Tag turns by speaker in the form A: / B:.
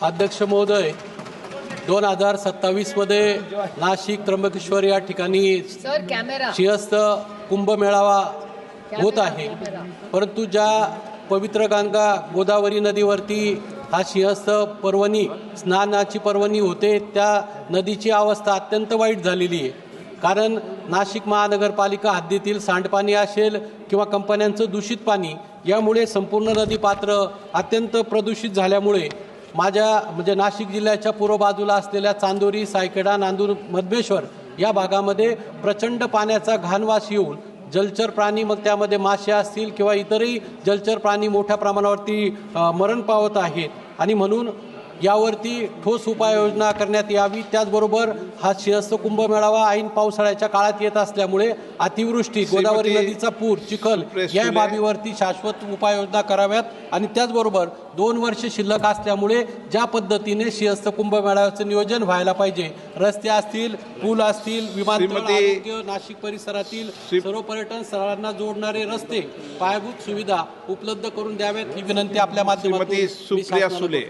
A: अध्यक्ष महोदय दोन हजार सत्तावीसमध्ये नाशिक त्र्यंबकेश्वर या ठिकाणी सिंहस्थ कुंभमेळावा होत आहे. परंतु ज्या पवित्र गंगा गोदावरी नदीवरती हा सिंहस्थ पर्वणी स्नानाची पर्वणी होते त्या नदीची अवस्था अत्यंत वाईट झालेली आहे. कारण नाशिक महानगरपालिका हद्दीतील सांडपाणी असेल किंवा कंपन्यांचं दूषित पाणी यामुळे संपूर्ण नदी पात्र अत्यंत प्रदूषित झाल्यामुळे माझ्या म्हणजे नाशिक जिल्ह्याच्या पूर्व बाजूला असलेल्या चांदोरी सायकेडा नांदूर मधमेश्वर या भागामध्ये प्रचंड पाण्याचा घाणवास येऊन जलचर प्राणी मग त्यामध्ये मासे असतील किंवा इतरही जलचर प्राणी मोठ्या प्रमाणावरती मरण पावत आहेत. आणि म्हणून यावरती ठोस उपाययोजना करण्यात यावी. त्याचबरोबर हा सिंहस्थ कुंभमेळावा ऐन पावसाळ्याच्या काळात येत असल्यामुळे अतिवृष्टी गोदावरी नदीचा पूर चिखल या. बाबीवरती शाश्वत उपाययोजना कराव्यात. आणि त्याचबरोबर दोन वर्ष शिल्लक असल्यामुळे ज्या पद्धतीने सिंहस्थ कुंभमेळाव्याचं नियोजन व्हायला पाहिजे रस्ते असतील पूल असतील विमानतळ आरोग्य नाशिक परिसरातील सर्व पर्यटन स्थळांना जोडणारे रस्ते पायाभूत सुविधा उपलब्ध करून द्याव्यात ही विनंती आपल्या माध्यमातून
B: सुले.